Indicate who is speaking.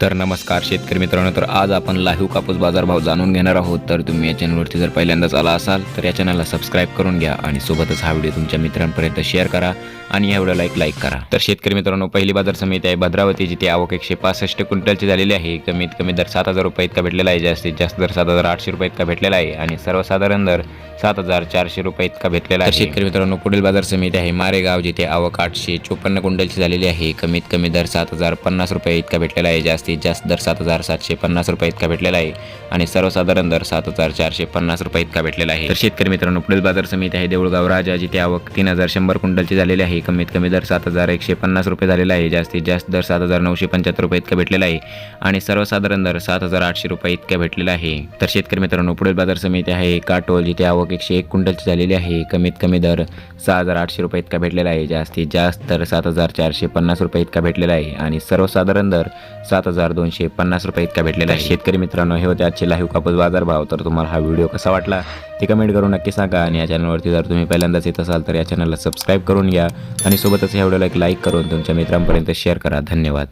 Speaker 1: तर नमस्कार शेतकरी मित्रांनो तर आज आपण लाईव्ह कापूस बाजारभाव जाणून घेणार आहोत. तर तुम्ही या चॅनलवरती जर पहिल्यांदाच आला असाल तर या चॅनलला सबस्क्राईब करून घ्या आणि सोबतच हा व्हिडिओ तुमच्या मित्रांपर्यंत शेअर करा आणि या व्हिडिओला एक लाईक करा. तर शेतकरी मित्रांनो पहिली बाजार समिती आहे भद्रावती जिथे आवक एकशे पासष्ट क्विंटलची झालेली आहे. कमीत कमी दर सात हजार रुपये इतका भेटलेला आहे. जास्तीत जास्त दर सात हजार आठशे रुपये इतका भेटलेला आहे. आणि सर्वसाधारण दर सात हजार चारशे रुपये इतका भेटलेला आहे. शेतकरी मित्रांनो पुढील बाजार समिती आहे मारेगाव जिथे आवक आठशे चोपन्न क्विंटलची झालेली आहे. कमीत कमी दर सात हजार पन्नास रुपये इतका भेटलेला आहे. जास्तीत जास्त दर सात हजार सातशे पन्नास रुपये इतका भेटलेला आहे. आणि सर्वसाधारण दर सात हजार चारशे पन्नास रुपये इतका भेटलेला आहे. तर शेतकरी मित्रांनो पुढील बाजार समिती आहे देऊळगाव राजा जिथे आवक तीन हजार शंभर क्विंटलची झालेली आहे. कमीत कमी दर सात हजार एकशे पन्नास रुपये झालेला आहे. जास्तीत जास्त दर सात हजार नऊशे पंच्याहत्तर रुपये इतका भेटलेला आहे. आणि सर्वसाधारण दर सात हजार आठशे रुपये इतका भेटलेला आहे. तर शेतकरी मित्रांनो पुढील बाजार समिती आहे काटोल जिथे आवक एकशे एक क्विंटलची झालेली आहे. कमीत कमी दर सहा हजार आठशे रुपये इतका भेटलेला आहे. जास्तीत जास्त तर सात हजार चारशे पन्नास रुपये इतका भेटलेला आहे. आणि सर्वसाधारण दर सात हजार दोनशे पन्नास रुपये इतका भेटलेला आहे. शेतकरी मित्रांनो हे होते आजचे लाईव्ह कापूस बाजार भाव. तर तुम्हाला हा व्हिडिओ कसा वाटला ते कमेंट करून नक्की सांगा. आणि या चॅनलवरती जर तुम्ही पहिल्यांदाच येत असाल तर या चॅनलला सबस्क्राईब करून घ्या. आणि सोबतच ह्या व्हिडिओला एक लाईक करून तुमच्या मित्रांपर्यंत शेअर करा. धन्यवाद.